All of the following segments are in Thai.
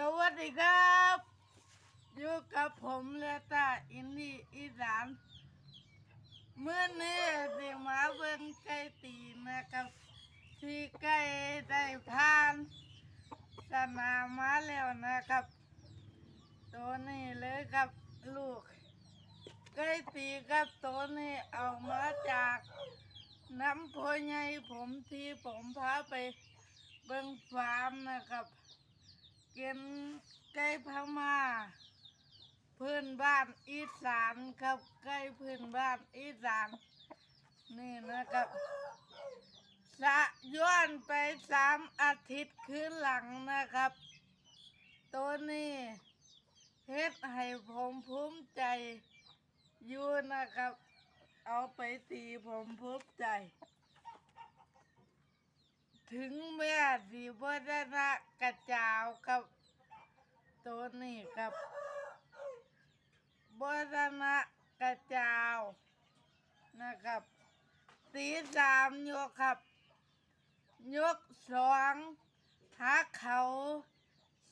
สวัสดีครับ อยู่กับผมแลตาอินดี้อีสานเมื่อนี้สิมาเบิ่งไก่ตีนะครับ ที่ไก่ได้ผ่าน สนามมาแล้วนะครับ ตัวนี้เลยครับลูกไก่ตีครับตัวนี้เอามาจากน้ำพอใหญ่ผมที่ผมพาไปเบิ่งฟาร์มนะครับ กินไก่พม่าพื้นบ้านอีสานครับไก่พื้นบ้านอีสาน นี่นะครับสะย้อนไปสามอาทิตย์คืนหลังนะครับ ตัวนี้เฮ็ดให้ผมภูมิใจอยู่นะครับ เอาไปตีผมภูมิใจ ถึงแม่สีบัฒนะ กระจาวกับตัวนี้ครับบัฒนะกระจาวนะครับ ตีสามยกครับ ยกสองหักเขา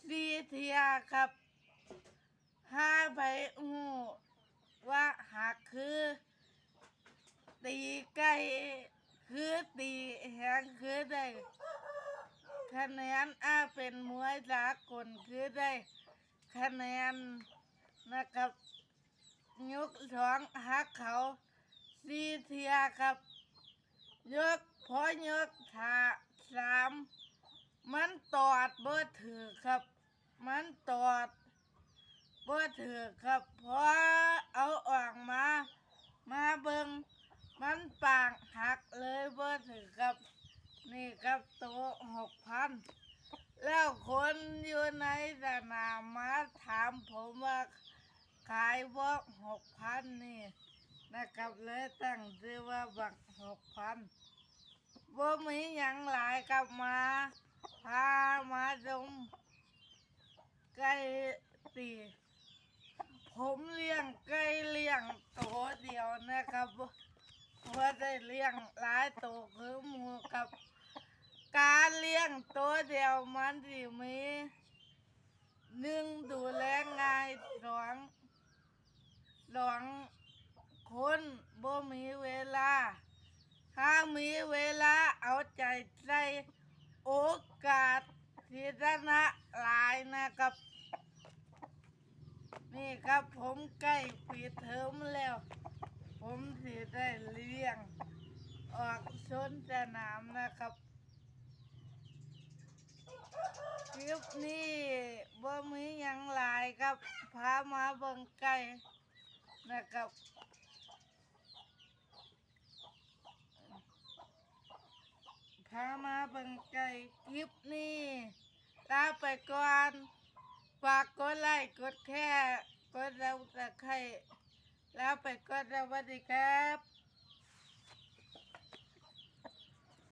สีเทียครับห้าใบหูว่าหักคือ ตีไก่คือตีแหงคือได้ คะแนนอาเป็นมวยสากลคือได้คะแนนนะครับยกสองหักเขาสี่เทียครับ ยกพอยกถาสามมันตอดเบ่ถือครับ มันตอดเบ่ถือครับพอเอาออกมา มาเบิงมันปางหักเลยเบ่ถือครับ นี่ครับโต๊ะหกพันแล้วคนอยู่ในสนามมาถามผมว่าขายบ่หกพันนี่นะครับเลยตั้งชื่อว่าบักหกพันบ่มีหยังหลายกลับมาพามาดมไก่ตีผมเลี้ยงไก่เลี้ยงตัวเดียวนะครับว่าได้เลี้ยงหลายตัวคือหมูกับ การเลี้ยงตัวเดียวมันสิมีหนึ่งดูแลง่ายสองสองคนบ่มีเวลา ถ้ามีเวลาเอาใจใส่โอกาสที่ชนะหลายนะครับ นี่ครับผมใกล้ปิดเทอมแล้ว ผมสิได้เลี้ยง ออกชนสนามนะครับ คลิปนี้บ่มีหยังหลายครับพามาเบิ่งไก่นะครับพามาเบิ่งไก่คลิปนี้ลาไปก่อนฝากกดไลค์กดแค่กดแล้วตะไคร้แล้วไปกดสวัสดีครับ